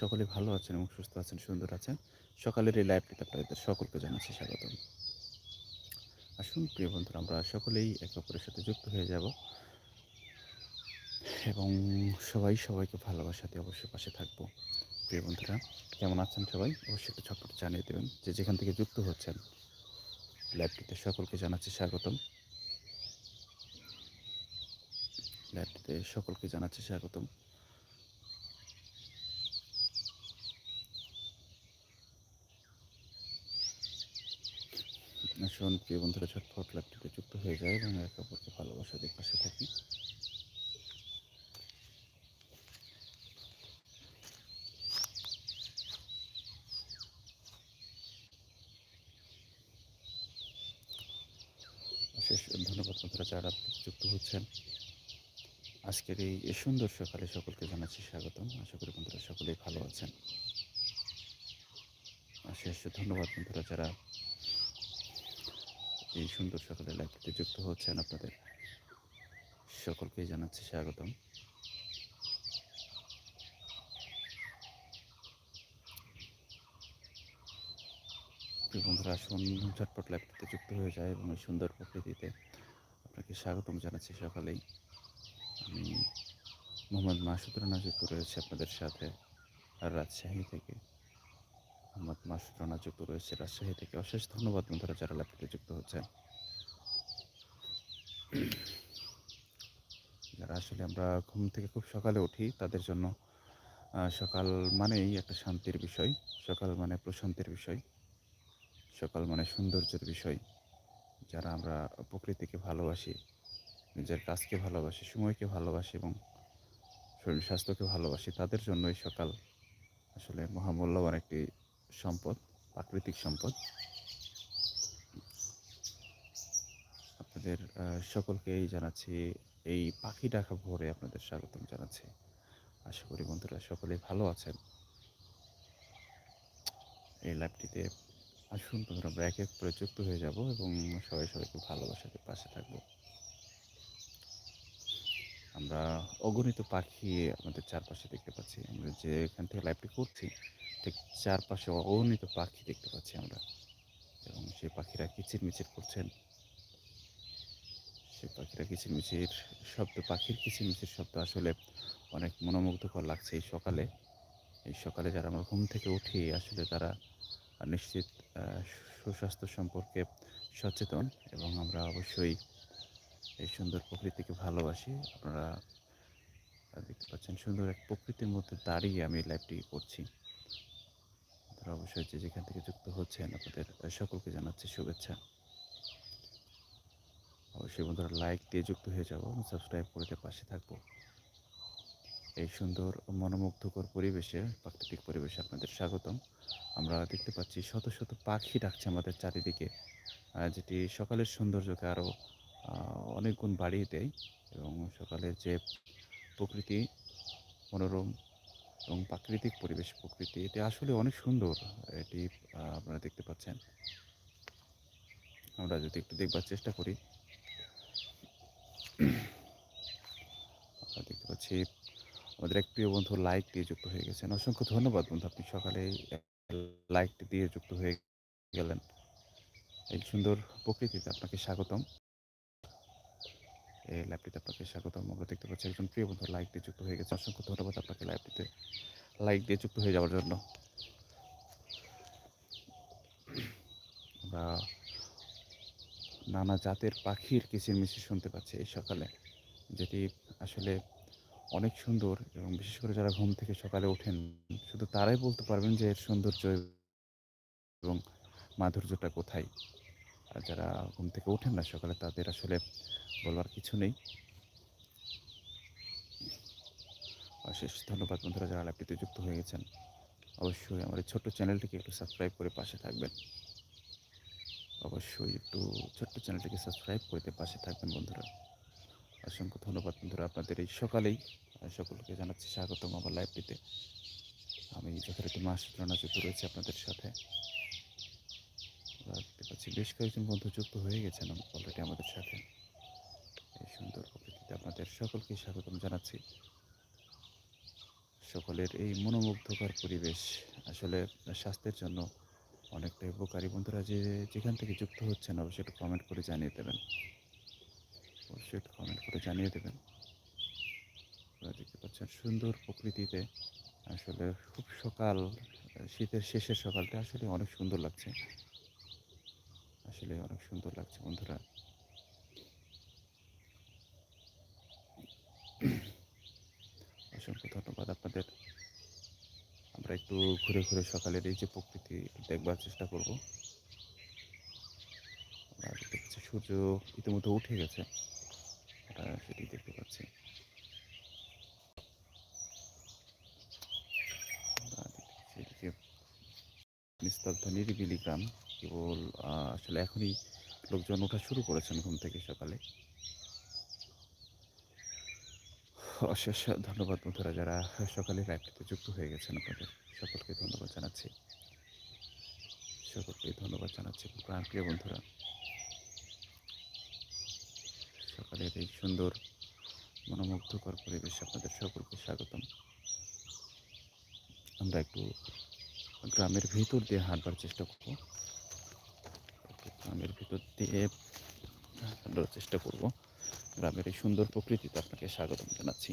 সকলে ভালো আছেন এবং সুস্থ আছেন, সুন্দর আছেন। সকালের এই লাইভটিতে আপনাদের সকলকে জানাচ্ছি স্বাগতম। আসুন, প্রিয় বন্ধুরা, আমরা সকলেই একে অপরের সাথে যুক্ত হয়ে যাব। এবং সবাই সবাইকে ভালোবাসাতে অবশ্যই পাশে থাকব। প্রিয় বন্ধুরা, কেমন আছেন সবাই? অবশ্যই একটু ছটপট জানিয়ে দেবেন যে যেখান থেকে যুক্ত হচ্ছেন। লাইভটিতে সকলকে জানাচ্ছি স্বাগতম। লাইভটিতে সকলকে জানাচ্ছি স্বাগতম। আসুন প্রিয় বন্ধুরা ছটফট লাইভটিতে যুক্ত হয়ে যায় এবং একে অপরকে ভালোবাসা দিয়ে পাশে থাকি। অশেষ ধন্যবাদ বন্ধুরা, যারা যুক্ত হচ্ছেন। আজকের এই সুন্দর সকালে সকলকে জানাচ্ছি স্বাগতম। আশা করি বন্ধুরা সকলেই ভালো আছেন। অশেষ ধন্যবাদ বন্ধুরা, যারা এই সুন্দর সকালে লাইভটিতে যুক্ত হচ্ছেন আপনাদের সকলকেই জানাচ্ছি স্বাগতম। বন্ধুরা, আসুন ঝটপট লাইভটিতে যুক্ত হয়ে যায় এবং এই সুন্দর প্রকৃতিতে আপনাকে স্বাগতম জানাচ্ছি সকালেই। আমি মোহাম্মদ মাসুদ রানা যুক্ত রয়েছে আপনাদের সাথে আর রাজশাহী থেকে। মোহাম্মদ মাসুদ রানা যুক্ত রয়েছে রাজশাহী থেকে। অশেষ ধন্যবাদ বন্ধুরা যারা লাইভটিতে যুক্ত হচ্ছেন। যারা আসলে আমরা ঘুম থেকে খুব সকালে উঠি, তাদের জন্য সকাল মানেই একটা শান্তির বিষয়, সকাল মানে প্রশান্তির বিষয়, সকাল মানে সৌন্দর্যের বিষয়। যারা আমরা প্রকৃতিকে ভালোবাসি, নিজের কাজকে ভালোবাসি, সময়কে ভালোবাসি এবং শরীর স্বাস্থ্যকে ভালোবাসি, তাদের জন্যই সকাল আসলে মহামূল্যবান একটি সম্পদ, প্রাকৃতিক সম্পদ। আপনাদের সকলকেই জানাচ্ছি, এই পাখি ডাকা ভোরে আপনাদের স্বাগতম জানাচ্ছি। আশা করি বন্ধুরা সকলেই ভালো আছেন। এই লাইভটিতে আসুন, বন্ধুরা আমরা এক করে হয়ে যাব এবং সবাই সবাইকে ভালোবাসাতে পাশে থাকব। আমরা অগণিত পাখি আমাদের চারপাশে দেখতে পাচ্ছি। আমরা যে এখান থেকে লাইভটি করছি, ঠিক চারপাশে অগণিত পাখি দেখতে পাচ্ছি আমরা। এবং সেই পাখিরা কিচিরমিচির করছেন। সেই পাখিরা কিচিরমিচির শব্দ, পাখির কিচিরমিচির শব্দ আসলে অনেক মনোমুগ্ধকর লাগছে এই সকালে। এই সকালে যারা আমরা ঘুম থেকে উঠি, আসলে তারা নিশ্চিত সুস্বাস্থ্য সম্পর্কে সচেতন এবং আমরা অবশ্যই এই সুন্দর প্রকৃতিকে ভালোবাসি। আপনারা দেখতে পাচ্ছেন সুন্দর এক প্রকৃতির মধ্যে দাঁড়িয়ে আমি লাইভটি করছি। আপনারা অবশ্যই যে যেখান থেকে যুক্ত হচ্ছেন, আপনাদের সকলকে জানাচ্ছি শুভেচ্ছা। অবশ্যই বন্ধুরা লাইক দিয়ে যুক্ত হয়ে যাব এবং সাবস্ক্রাইব করতে পাশে থাকব। এই সুন্দর মনোমুগ্ধকর পরিবেশে, প্রাকৃতিক পরিবেশে আপনাদের স্বাগতম। আমরা দেখতে পাচ্ছি শত শত পাখি ডাকছে আমাদের চারিদিকে। যেটি সকালের সৌন্দর্যকে আরও অনেক গুণ বাড়িয়ে দেয় এবং সকালের যে প্রকৃতি মনোরম এবং প্রাকৃতিক পরিবেশ প্রকৃতি, এটি আসলে অনেক সুন্দর। এটি আপনারা দেখতে পাচ্ছেন। আমরা যদি একটু দেখবার চেষ্টা করি। দেখতে পাচ্ছি, আমাদের এক প্রিয় বন্ধু লাইক দিয়ে যুক্ত হয়ে গেছেন। অসংখ্য ধন্যবাদ বন্ধু, আপনি সকালে লাইকটি দিয়ে যুক্ত হয়ে গেলেন। এই সুন্দর প্রকৃতিতে আপনাকে স্বাগতম। এই লাইভটিতে আপনাকে স্বাগতম। আমরা দেখতে পাচ্ছি একজন প্রিয় বন্ধু লাইক দিয়ে যুক্ত হয়ে গেছে। অসংখ্য ধন্যবাদ আপনাকে লাইভটিতে লাইক দিয়ে যুক্ত হয়ে যাওয়ার জন্য। আমরা নানা জাতের পাখির কিচিরমিচির শুনতে পাচ্ছি এই সকালে, যেটি আসলে অনেক সুন্দর এবং বিশেষ করে যারা ঘুম থেকে সকালে ওঠেন, শুধু তারাই বলতে পারবেন যে এর সৌন্দর্য এবং মাধুর্যটা কোথায়। যারা ঘুম থেকে ওঠেন না সকালে, তাদের আসলে বলবার কিছু নেই। অশেষ ধন্যবাদ বন্ধুরা যারা লাইভটিতে যুক্ত হয়ে গেছেন। অবশ্যই আমার এই ছোট্ট চ্যানেলটিকে একটু সাবস্ক্রাইব করে পাশে থাকবেন। অবশ্যই একটু ছোট্ট চ্যানেলটিকে সাবস্ক্রাইব করতে পাশে থাকবেন বন্ধুরা। অসংখ্য ধন্যবাদ বন্ধুরা আপনাদের এই সকালেই। সকলকে জানাচ্ছি স্বাগতম আমার লাইভটিতে আমি যথারীতি মাস রানা রয়েছে আপনাদের সাথে। পাচ্ছি বেশ কয়েকজন বন্ধু যুক্ত হয়ে গেছেন অলরেডি আমাদের সাথে। এই সুন্দর প্রকৃতিতে আপনাদের সকলকে স্বাগতম জানাচ্ছি। সকলের এই মনোমুগ্ধকর পরিবেশ আসলে স্বাস্থ্যের জন্য অনেকটাই উপকারী। বন্ধুরা, যে যেখান থেকে যুক্ত হচ্ছেন অবশ্যই একটু কমেন্ট করে জানিয়ে দেবেন। অবশ্যই একটু কমেন্ট করে জানিয়ে দেবেন। দেখতে পাচ্ছেন সুন্দর প্রকৃতিতে আসলে খুব সকাল, শীতের শেষের সকালটা আসলে অনেক সুন্দর লাগছে। আসলে অনেক সুন্দর লাগছে, বন্ধুরা। অসংখ্য ধন্যবাদ আপনাদের। আমরা একটু ঘুরে ঘুরে সকালের এই যে প্রকৃতি দেখবার চেষ্টা করব। সূর্য ইতিমধ্যে উঠে গেছে। সেটি দেখতে পাচ্ছি। নিস্তব্ধ নিরিবিলি গ্রাম। কেবল আসলে এখনই লোকজন ওঠা শুরু করেছেন ঘুম থেকে সকালে। অশেষ ধন্যবাদ বন্ধুরা যারা সকালে লাইভটিতে যুক্ত হয়ে গেছেন, আপনাদের সকলকে ধন্যবাদ জানাচ্ছি। সকলকে ধন্যবাদ জানাচ্ছি প্রাণ প্রিয় বন্ধুরা। সকালের এই সুন্দর, মনোমুগ্ধকর পরিবেশ আপনাদের সকলকে স্বাগতম। আমরা একটু গ্রামের ভিতর দিয়ে হাঁটবার চেষ্টা করব। গ্রামের ভিতর দিয়ে হাঁটার চেষ্টা করব। গ্রামের এই সুন্দর প্রকৃতিতে আপনাকে স্বাগতম জানাচ্ছি।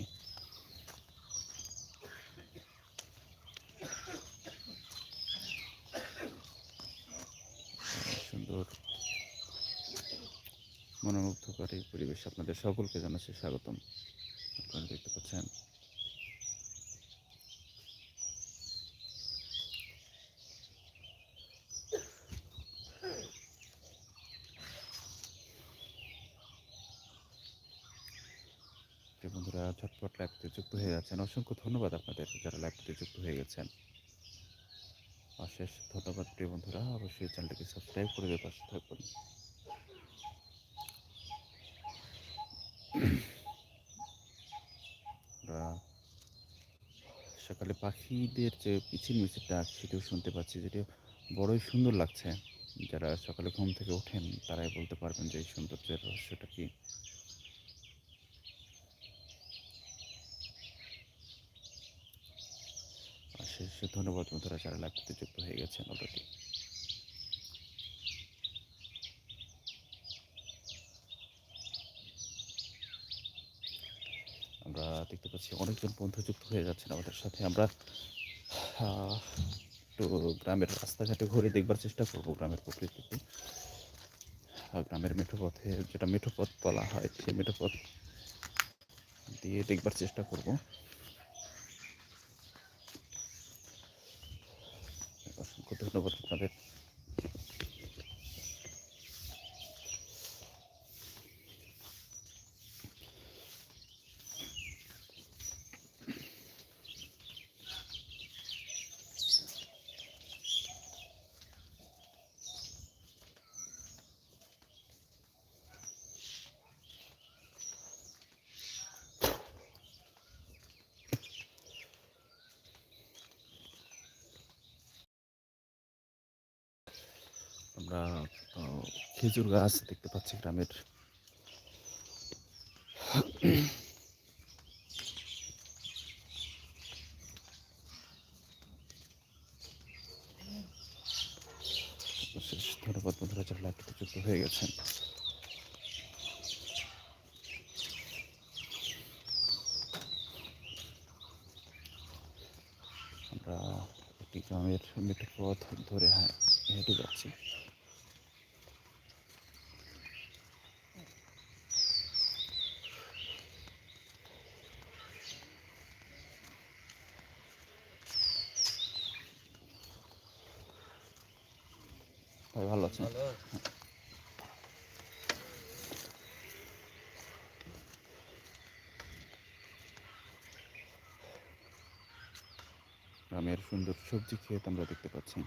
সুন্দর, মনোমুগ্ধকর এই পরিবেশ আপনাদের সকলকে জানাচ্ছি স্বাগতম। আপনারা দেখতে পাচ্ছেন যে বন্ধুরা ঝটপট লাইভটিতে যুক্ত হয়ে যাচ্ছেন। অসংখ্য ধন্যবাদ আপনাদের যারা লাইভটিতে যুক্ত হয়ে গেছেন। অশেষ ধন্যবাদ প্রিয় বন্ধুরা। অবশ্যই চ্যানেলটিকে সাবস্ক্রাইব করে দিয়ে পাশে থাকবেন সকালে পাখিদের যে পিছির মিছির ডাক সেটিও শুনতে পাচ্ছি যেটি বড়ই সুন্দর লাগছে। যারা সকালে ঘুম থেকে ওঠেন, তারাই বলতে পারবেন যে এই সৌন্দর্যের রহস্যটা কি। অশেষ ধন্যবাদ, বন্ধুরা, যারা লাইভটিতে যুক্ত হয়ে গেছেন অলরেডি আমরা দেখতে পাচ্ছি অনেকজন বন্ধু যুক্ত হয়ে যাচ্ছেন আমাদের সাথে। আমরা একটু গ্রামের রাস্তাঘাটে ঘুরে দেখবার চেষ্টা করব গ্রামের প্রকৃতিতে গ্রামের মেঠো পথে যেটা মেঠো পথ বলা হয়, সেই মেঠো পথ দিয়ে দেখবার চেষ্টা করব অসংখ্য ধন্যবাদ আপনাদের। আমরা খেজুর গাছ দেখতে পাচ্ছি গ্রামের। ধন্যবাদ বন্ধুরা, যারা লাইভটিতে যুক্ত হয়ে গেছেন। আমরা একটি গ্রামের মেঠো পথ ধরে হ্যাঁ হেঁটে যাচ্ছি। গ্রামের সুন্দর সবজি ক্ষেত আমরা দেখতে পাচ্ছি।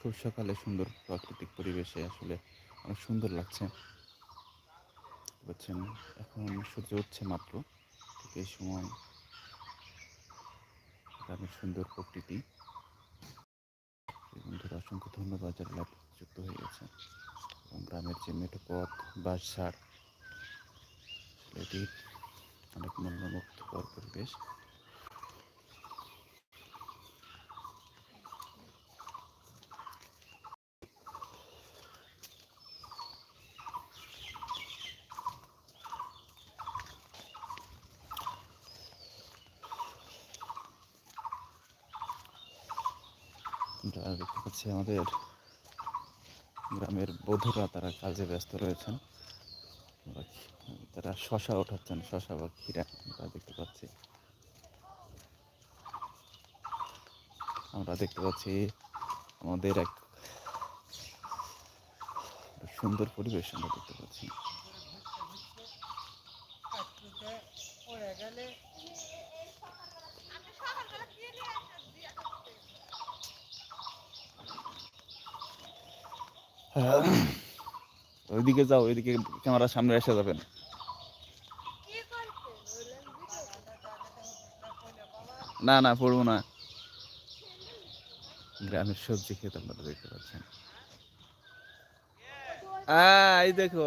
খুব সকালে সুন্দর প্রাকৃতিক পরিবেশে আসলে অনেক সুন্দর লাগছে। পাচ্ছেন এখন সূর্য উঠছে মাত্র। ঠিক এই সময় গ্রামের সুন্দর প্রকৃতি। বন্ধুরা অসংখ্য ধন্যবাদ যারা লাইভ যুক্ত হয়ে গেছে। এবং গ্রামের যে মেঠো পথ বাসার এটি অনেক মূল্যমুগ্ধকর পরিবেশ। দেখতে পাচ্ছি আমাদের গ্রামের বধূরা তারা কাজে ব্যস্ত রয়েছেন। তারা শশা ওঠাচ্ছেন, শশা বা ক্ষীরা আমরা দেখতে পাচ্ছি। আমরা দেখতে পাচ্ছি আমাদের এক সুন্দর পরিবেশ আমরা দেখতে পাচ্ছি। ওইদিকে যাও, ওইদিকে ক্যামেরার সামনে এসে যাবেন। না না, পড়ব না। গ্রামের সবজি খেতে আপনারা দেখতে পাচ্ছেন। এই দেখো।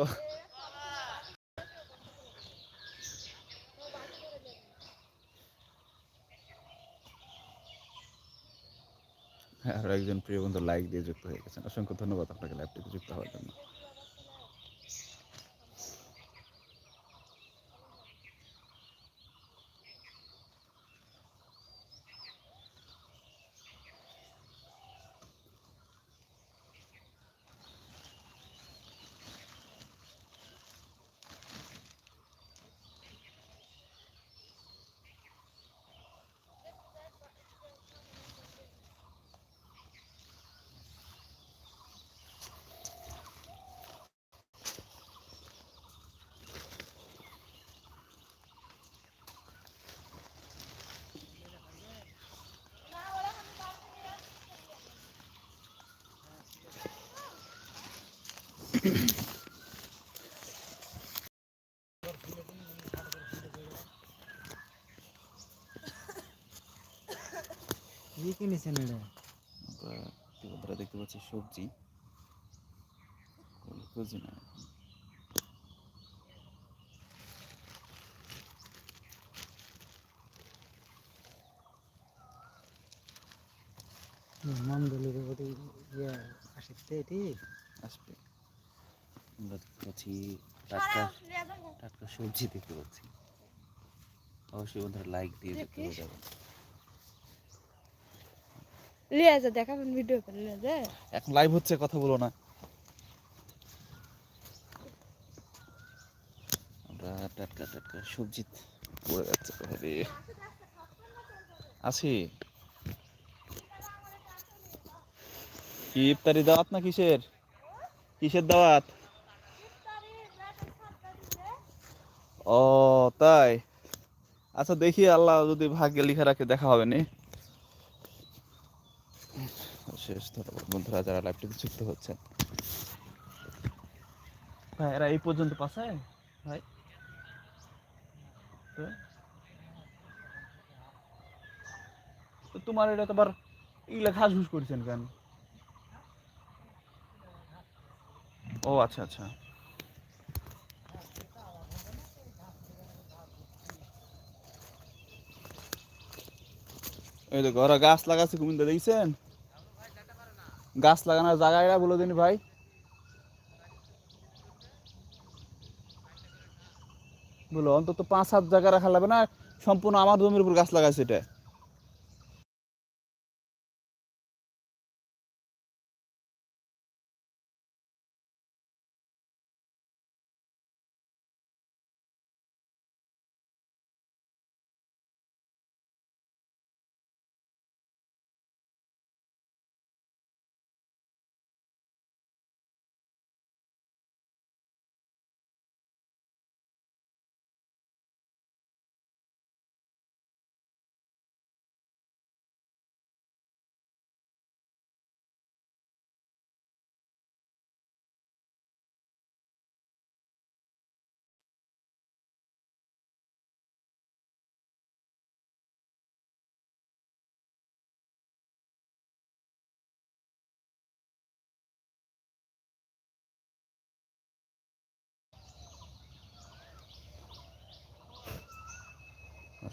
হ্যাঁ, আরও একজন প্রিয় বন্ধু লাইক দিয়ে যুক্ত হয়ে গেছেন। অসংখ্য ধন্যবাদ আপনাকে লাইভটিতে যুক্ত হওয়ার জন্য। কি কিনেছেন এটা আমরা দেখতে পাচ্ছি সবজি। ফুলকপি না মামদুলের উপরে ইয়ে আসছে এটি আসবে। আমরা দেখতে পাচ্ছি টাটকা টাটকা সবজি দেখতে পাচ্ছি। অবশ্যই বন্ধুরা লাইক দিয়ে যুক্ত হয়ে যাবেন লিয়ে দেখাবেন ভিডিও করে লিয়ে যা। এখন লাইভ হচ্ছে কথা বলো না। আমরা টাটকা টাটকা সবজি পড়ে যাচ্ছে আছি কি ইফতারি দাওয়াত না কিসের? কিসের দাওয়াত? ও, তাই? আচ্ছা দেখি আল্লাহ যদি ভাগ্যে লিখে রাখে, দেখা হবে নি। শেষ ধন্যবাদ বন্ধুরা, যারা লাইভটিতে যুক্ত হচ্ছেন। ভাই এরা এই পর্যন্ত পাশায় ভাই? তোমার এটা তো আবার ইগুলা ঘাস ঘুষ করছেন কেন? ও আচ্ছা আচ্ছা। এই তো ঘরে গাছ লাগাচ্ছে কুমিন্দা দেখছেন? গাছ লাগানোর জায়গাটা বলে দিন ভাই। বলো অন্তত পাঁচ সাত জায়গা রাখা লাগবে না, সম্পূর্ণ আমার জমির উপর গাছ লাগাইছে এটা।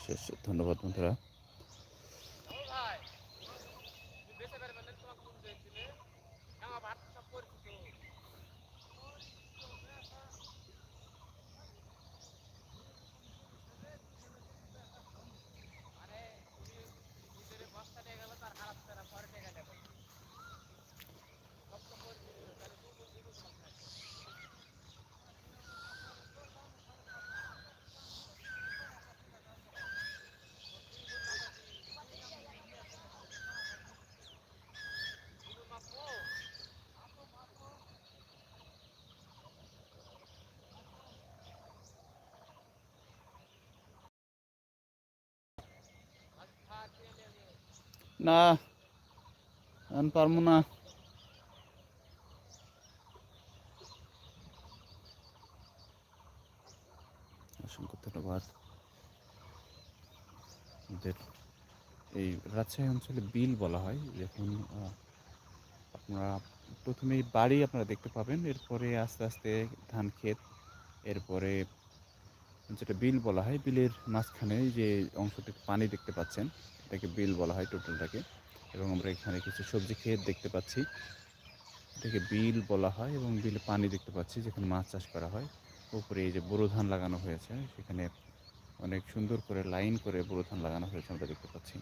অশেষ ধন্যবাদ বন্ধুরা। না, আমি পারব না। আমাদের এই রাজশাহী অঞ্চলে বিল বলা হয়, যখন আপনারা প্রথমেই বাড়ি আপনারা দেখতে পাবেন, এরপরে আস্তে আস্তে ধান ক্ষেত, এরপরে যেটা বিল বলা হয়, বিলের মাঝখানে যে অংশটি পানি দেখতে পাচ্ছেন, এটাকে বিল বলা হয় টোটালটাকে। এবং আমরা এখানে কিছু সবজি ক্ষেত দেখতে পাচ্ছি। এটাকে বিল বলা হয় এবং বিলে পানি দেখতে পাচ্ছি, যেখানে মাছ চাষ করা হয়। উপরে এই যে বোরো ধান লাগানো হয়েছে, সেখানে অনেক সুন্দর করে লাইন করে বোরো ধান লাগানো হয়েছে আমরা দেখতে পাচ্ছি।